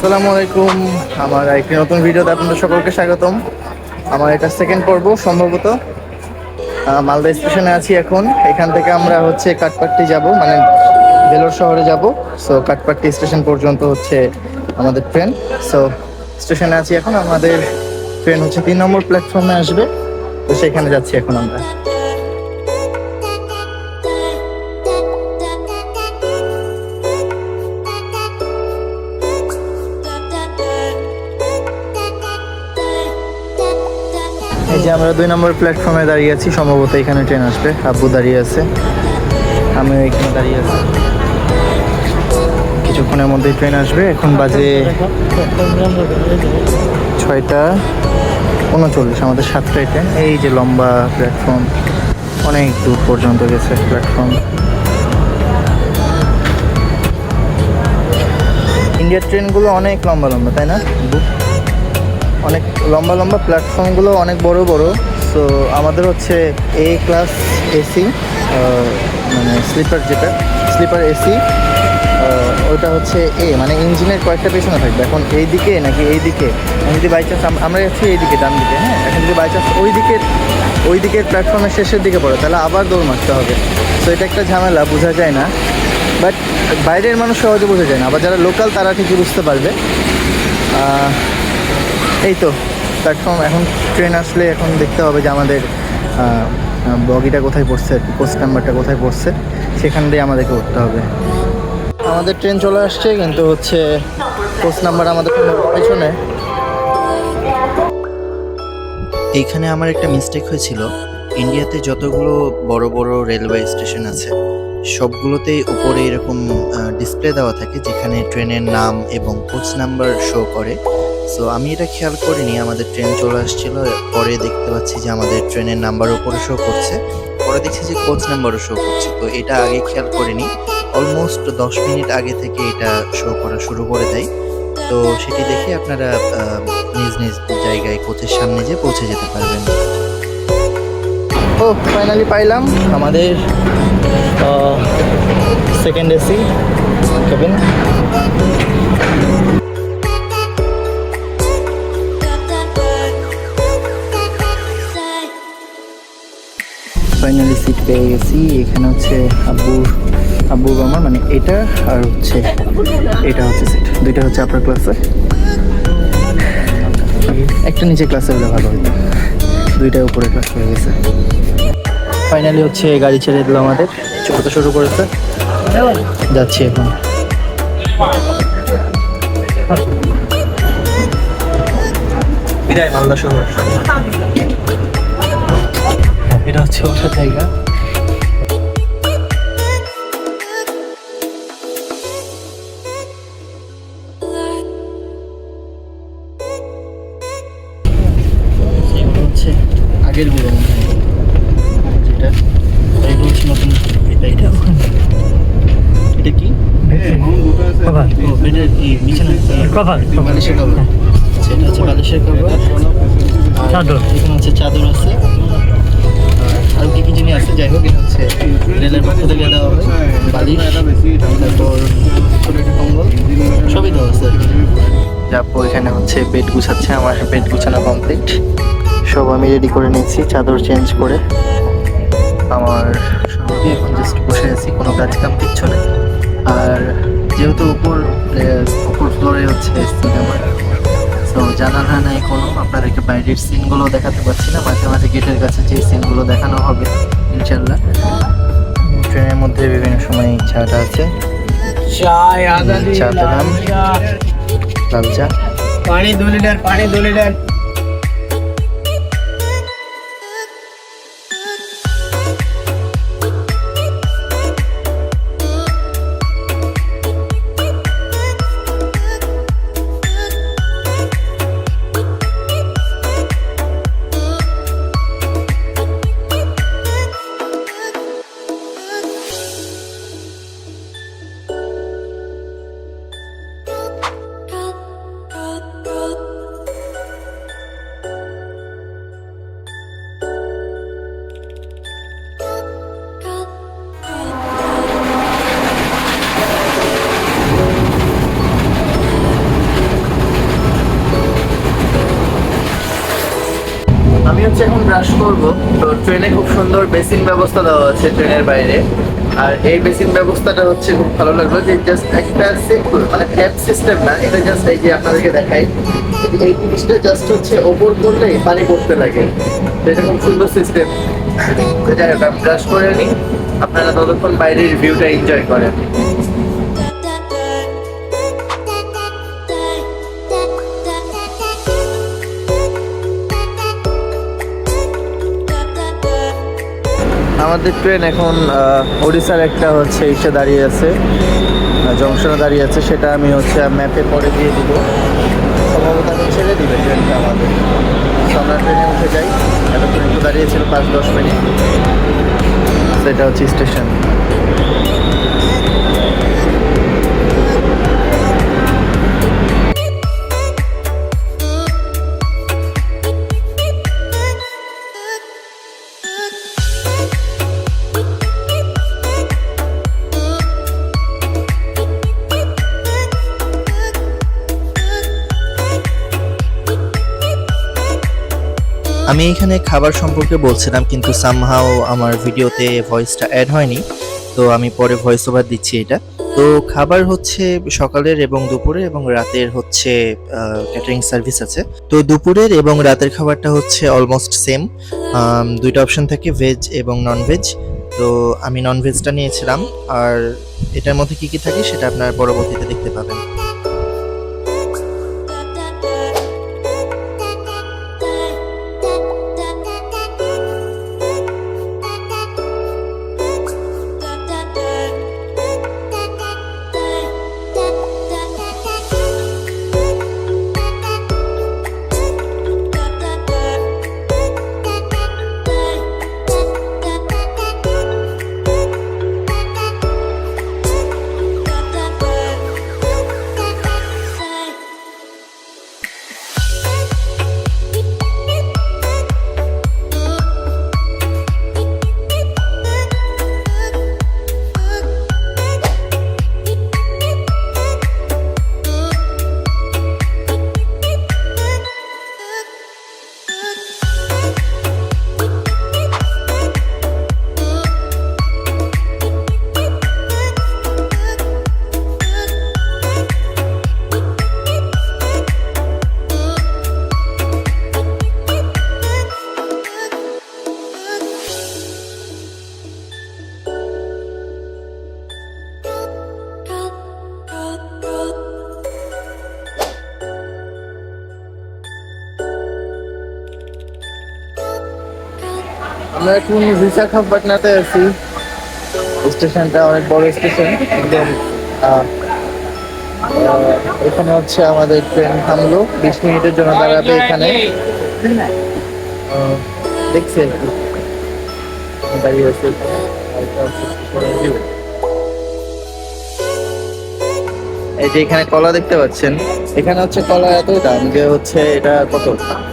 আসসালামু আলাইকুম। আমার একটি নতুন ভিডিওতে আপনাদের সকলকে স্বাগতম। আমার এটা সেকেন্ড পর্ব সম্ভবত। মালদা স্টেশনে আছি এখন। এখান থেকে আমরা হচ্ছে কাঠপাট্টি যাব মানে ভেলোর শহরে যাব। সো কাঠপাট্টি স্টেশন পর্যন্ত হচ্ছে আমাদের ট্রেন সো স্টেশনে আছি এখন। আমাদের ট্রেন হচ্ছে তিন নম্বর প্ল্যাটফর্মে আসবে। তো সেখানে যাচ্ছি এখন আমরা। এই যে আমরা দুই নম্বর প্ল্যাটফর্মে দাঁড়িয়ে আছি, সম্ভবত এখানে ট্রেন আসবে। আব্বু দাঁড়িয়ে আছে। আমি এখানে দাঁড়িয়ে আছি। কিছুক্ষণের মধ্যেই ট্রেন আসবে। এখন বাজে ছয়টা উনচল্লিশ, আমাদের সাতটায় ট্রেন এই যে লম্বা প্ল্যাটফর্ম অনেক দূর পর্যন্ত গেছে প্ল্যাটফর্ম ইন্ডিয়ার ট্রেনগুলো অনেক লম্বা লম্বা, তাই না অনেক লম্বা লম্বা প্ল্যাটফর্মগুলো অনেক বড় বড় সো আমাদের হচ্ছে এ ক্লাস এসি মানে স্লিপার যেটা, স্লিপার এসি ওটা হচ্ছে এ মানে ইঞ্জিনের কয়েকটা পেছনে থাকবে, এখন এই দিকে নাকি এই দিকে আমি যদি বাই চান্স আমরা যাচ্ছি এই দিকে ডান দিকে হ্যাঁ? এখন যদি বাই চান্স ওই দিকের ওই দিকের প্ল্যাটফর্মের শেষের দিকে পড়ে, তাহলে আবার দৌড় মারতে হবে। তো এটা একটা ঝামেলা, বোঝা যায় না। বাট বাইরের মানুষ সহজে বোঝা যায় না, আবার যারা লোকাল তারা ঠিকই বুঝতে পারবে। এই তো। প্ল্যাটফর্ম এখন ট্রেন আসলে এখন দেখতে হবে যে আমাদের বগিটা কোথায় পড়ছে পোস্ট নাম্বারটা কোথায় পড়ছে, সেখান দিয়ে আমাদেরকে উঠতে হবে। আমাদের ট্রেন চলে আসছে, কিন্তু হচ্ছে পোস্ট নাম্বার আমাদের পেছনে। এইখানে আমার একটা মিস্টেক হয়েছিল। ইন্ডিয়াতে যতগুলো বড় বড় রেলওয়ে স্টেশন আছে, সবগুলোতেই উপরে এরকম ডিসপ্লে দেওয়া থাকে যেখানে ট্রেনের নাম এবং কোচ নাম্বার শো করে। সো আমি এটা খেয়াল করিনি আমাদের ট্রেন চলে আসছিল পরে দেখতে পাচ্ছি যে আমাদের ট্রেনের নাম্বার উপরে শো করছে। পরে দেখছি যে কোচ নাম্বারও শো করছে। তো এটা আগে খেয়াল করিনি অলমোস্ট দশ মিনিট আগে থেকে এটা শো করা শুরু করে দেয়। তো সেটি দেখে আপনারা নিজ নিজ জায়গায় কোচের সামনে যে পৌঁছে যেতে পারবেন। ও ফাইনালি পাইলাম। আমাদের second AC cabin finally seat পেয়ে গেছি। এখানে হচ্ছে আব্বুর আব্বুর আমার মানে এটা আর হচ্ছে, এটা হচ্ছে সিট দুইটা হচ্ছে আপনার ক্লাসে একটা নিচে ক্লাসে হলে ভালো হতো দুইটা উপরে ক্লাস হয়ে গেছে। ফাইনালি হচ্ছে গাড়ি ছেড়ে দিল আমাদের। ছোট শুরু করেছে। যাচ্ছি এখন। বিদায়, মালদা শহর। এটা হচ্ছে ওঠার জায়গা। হচ্ছে আগের যেটা এগুলো হচ্ছে নতুন এটা এটা এটা কি? কভার। ও কি? বিছানা কভার বালিশের কভার। আচ্ছা, এটা হচ্ছে বালিশের কভার। চাদর। এখানে হচ্ছে চাদর আছে। আর কি কি আছে যাই হোক, এটা হচ্ছে রেলের পক্ষ থেকে দেওয়া হয়। বালিশ, তারপর সবই দেওয়া আছে যাব, এখানে হচ্ছে বেড গুছাচ্ছে আমার বেড গুছানো কমপ্লিট। সব আমি রেডি করে নিয়েছি, চাদর চেঞ্জ করে। আমার সঙ্গে এখন জাস্ট বসে আছি, কোনো কাজ কাম কিচ্ছু নেই। আর যেহেতু উপর উপর ফ্লোরে হচ্ছে সিনেমা তো জানালা নাই কোনো। আপনাদেরকে বাইরের সিনগুলো দেখাতে পারছি না। মাঝে মাঝে গেটের কাছে যে সিনগুলো দেখানো হবে ইনশাল্লাহ ট্রেনের মধ্যে বিভিন্ন সময় চাটা আছে। চা পেলাম লাল চা। পানি দু লিটার পানি দু লিটার ট্রেনে খুব সুন্দর বেসিন ব্যবস্থা দেওয়া আছে ট্রেনের বাইরে। আর এই বেসিন ব্যবস্থাটা হচ্ছে খুব ভালো লাগল যে জাস্ট একটা সিম্পল মানে ট্যাপ সিস্টেম না, এটা জাস্ট এই যে আপনাদেরকে দেখাই। এই জিনিসটা জাস্ট হচ্ছে ওপর করলেই পানি পড়তে লাগে। এটা খুব সুন্দর সিস্টেম যাই হোক, আমি ব্রাশ করে নিই। আপনারা ততক্ষণ বাইরের ভিউটা এনজয় করেন। আমাদের ট্রেন এখন ওড়িশার একটা হচ্ছে ইসে দাঁড়িয়ে আছে জংশনে দাঁড়িয়ে আছে, সেটা আমি হচ্ছে ম্যাপে পরে দিয়ে দিব। সম্ভবত আমি ছেড়ে দিবে ট্রেনটা আমাদের। আমরা ট্রেনে উঠে যাই। এতক্ষণ একটু দাঁড়িয়েছিল, পাঁচ দশ মিনিট। সেটা হচ্ছে স্টেশন আমি এখানে খাবার সম্পর্কে বলছিলাম, কিন্তু সামহাও আমার ভিডিওতে ভয়েসটা অ্যাড হয়নি, তো আমি পরে ভয়েস ওভার দিচ্ছি এটা। তো খাবার হচ্ছে সকালের এবং দুপুরের এবং রাতের হচ্ছে ক্যাটারিং সার্ভিস আছে। তো দুপুরের এবং রাতের খাবারটা হচ্ছে অলমোস্ট সেম দুইটা অপশন থাকে ভেজ এবং নন ভেজ তো আমি নন ভেজটা নিয়েছিলাম, আর এটার মধ্যে কি কি থাকে সেটা আপনার পরবর্তীতে দেখতে পাবেন। আমরা এখন বিশাখাপটনাতে আছি। স্টেশনটা অনেক বড় স্টেশন আহ, এখানে হচ্ছে আমাদের ট্রেন থামলো। বিশ মিনিটের জন্য দাঁড়াবে এখানে। দেখছি আর কি। দাঁড়িয়ে। এই যে এখানে কলা দেখতে পাচ্ছেন। এখানে হচ্ছে কলা এত দাম যে হচ্ছে এটা কত?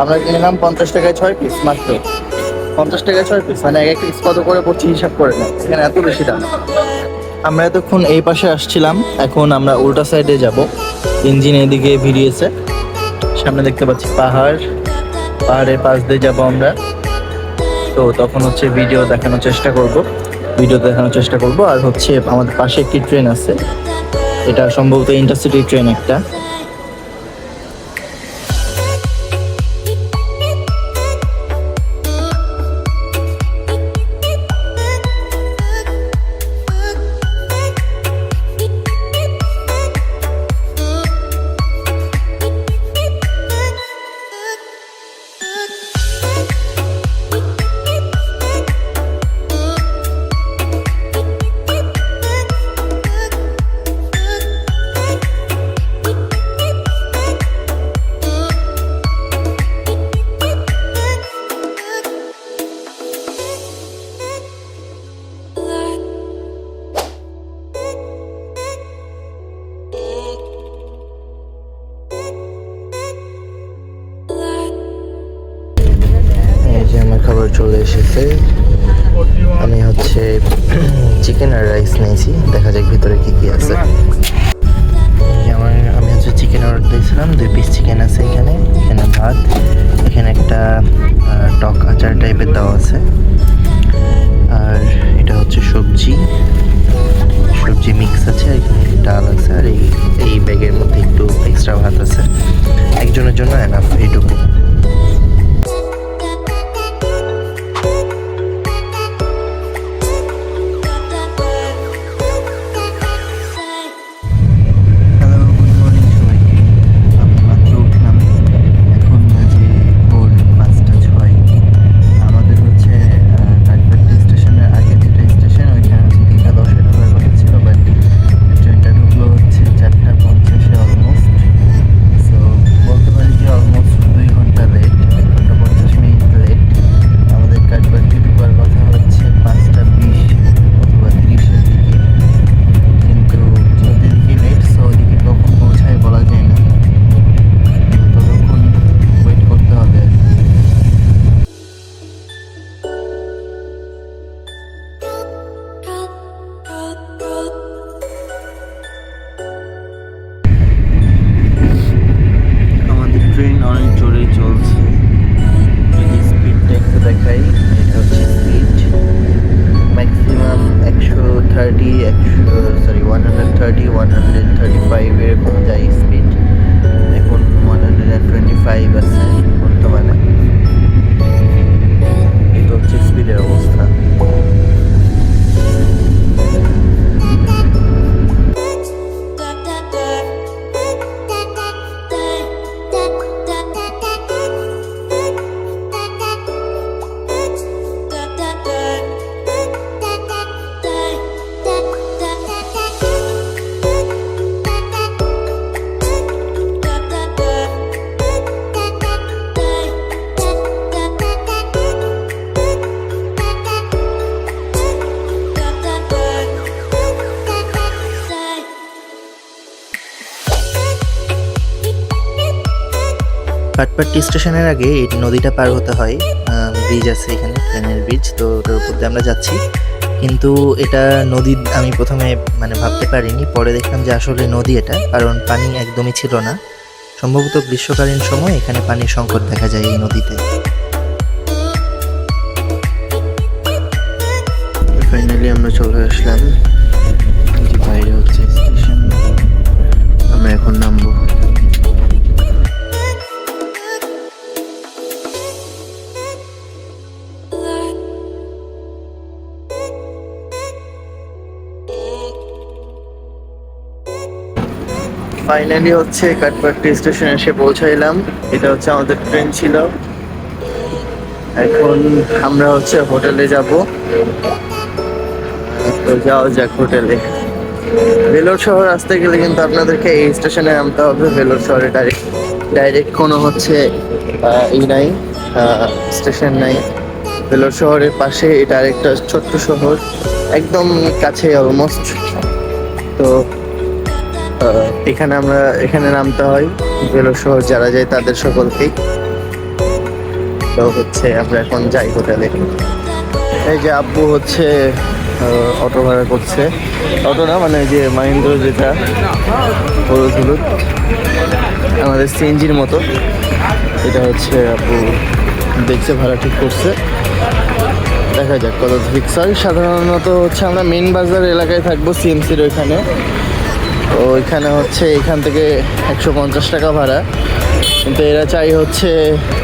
আমরা কিনলাম পঞ্চাশ টাকায় ছয় পিস মাত্র। পঞ্চাশ টাকা ছয় পিস মানে এক এক পিস কত করে পড়ছে, হিসাব করে না এখানে এত বেশি দাম। আমরা এতক্ষণ এই পাশে আসছিলাম। এখন আমরা উল্টা সাইডে যাব। ইঞ্জিন এদিকে ভিড়িয়েছে। সামনে দেখতে পাচ্ছি পাহাড়। পাহাড়ের পাশ দিয়ে যাব আমরা। তো তখন হচ্ছে ভিডিও দেখানোর চেষ্টা করব। ভিডিও দেখানোর চেষ্টা করব। আর হচ্ছে আমাদের পাশে একটি ট্রেন আছে। এটা সম্ভবত ইন্টারসিটি ট্রেন একটা। চিকেন আর রাইস নিয়েছি। দেখা যাক ভিতরে কি কি আছে। আমার, আমি হচ্ছে চিকেন অর্ডার দিয়েছিলাম। দুই পিস চিকেন আছে এখানে এখানে ভাত, এখানে একটা টক আচার টাইপের দেওয়া আছে। আর এটা হচ্ছে সবজি। সবজি মিক্স আছে, আর এখানে ডাল আছে, আর এই এই ব্যাগের মধ্যে একটু এক্সট্রা ভাত আছে। একজনের জন্য এনাফ এইটুকু। Thirty one hundred thirty five এরকম যায় স্পিড এখন one hundred and twenty five আছে বর্তমানে। এটা হচ্ছে স্পিডের অবস্থা। কাটপাট্টি স্টেশনের আগে এই নদীটা পার হতে হয় ব্রিজ আছে এখানে ট্রেনের ব্রিজ তো ওটার উপর দিয়ে আমরা যাচ্ছি। কিন্তু এটা নদী আমি প্রথমে মানে ভাবতে পারিনি, পরে দেখলাম যে আসলে নদী এটা, কারণ পানি একদমই ছিল না। সম্ভবত গ্রীষ্মকালীন সময় এখানে পানির সংকট দেখা যায় এই নদীতে। ফাইনালি আমরা চলে আসলাম। বাইরে হচ্ছে স্টেশন আমরা এখন নামবো। ফাইনালি হচ্ছে কাঠপাট্টি স্টেশনে এসে পৌঁছাইলাম। এটা হচ্ছে আমাদের ট্রেন ছিল। এখন আমরা হচ্ছে হোটেলে যাব। তো যাও যাক হোটেলে ভেলোর শহর আসতে গেলে কিন্তু আপনাদেরকে এই স্টেশনে নামতে হবে। ভেলোর শহরে ডাইরেক্ট ডাইরেক্ট কোনো হচ্ছে ই নাই স্টেশন নাই। ভেলোর শহরের পাশে এটা আরেকটা ছোট্ট শহর। একদম কাছে অলমোস্ট তো এখানে আমরা, এখানে নামতে হয় ভেলোর শহর, যারা যায় তাদের সকলকেই তো হচ্ছে আমরা এখন যাই হোটেলে। এই যে আব্বু হচ্ছে অটো ভাড়া করছে। অটো না মানে যে মাহিন্দ্র যেটা, হলুদ হলুদ। আমাদের সিএনজির মতো। এটা হচ্ছে আব্বু দেখছে, ভাড়া ঠিক করছে। দেখা যাক কত ফিক্স সাধারণত হচ্ছে আমরা মেন বাজার এলাকায় থাকব সিএমসির ওইখানে। ওইখানে হচ্ছে এখান থেকে একশো পঞ্চাশ টাকা ভাড়া। কিন্তু এরা চাই হচ্ছে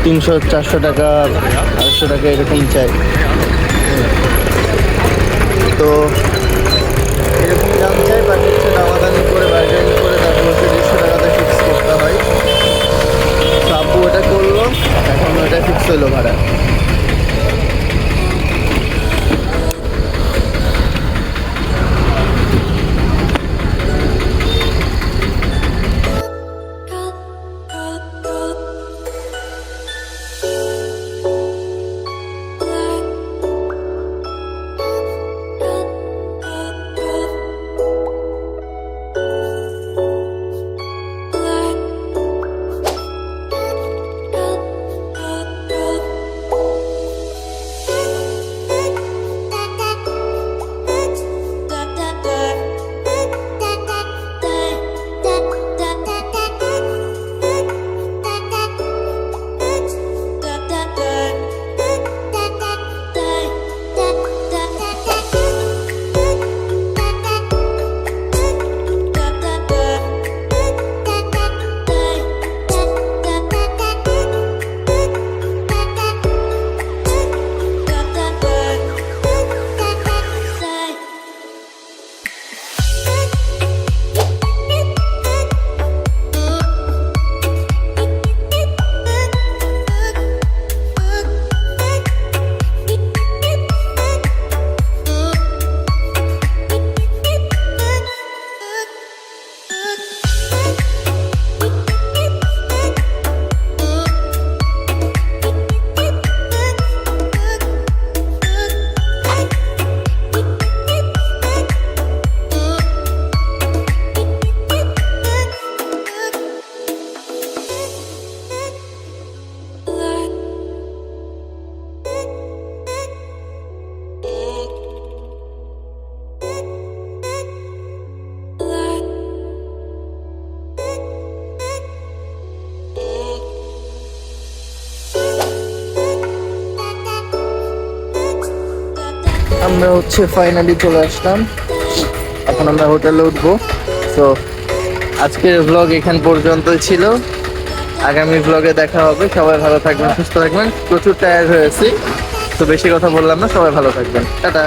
তিনশো, চারশো টাকা, আড়াইশো টাকা এরকম চাই। তো এরকম দাম চাই হচ্ছে করে করে টাকাতে করতে হয়। তো করল ওটা হলো ভাড়া। হচ্ছে ফাইনালি চলে আসলাম। এখন আমরা হোটেলে উঠবো। তো আজকের ব্লগ এখান পর্যন্ত ছিল। আগামী ব্লগে দেখা হবে। সবাই ভালো থাকবেন, সুস্থ থাকবেন। প্রচুর টায়ার হয়েছি তো বেশি কথা বললাম না, সবাই ভালো থাকবেন। টাটা।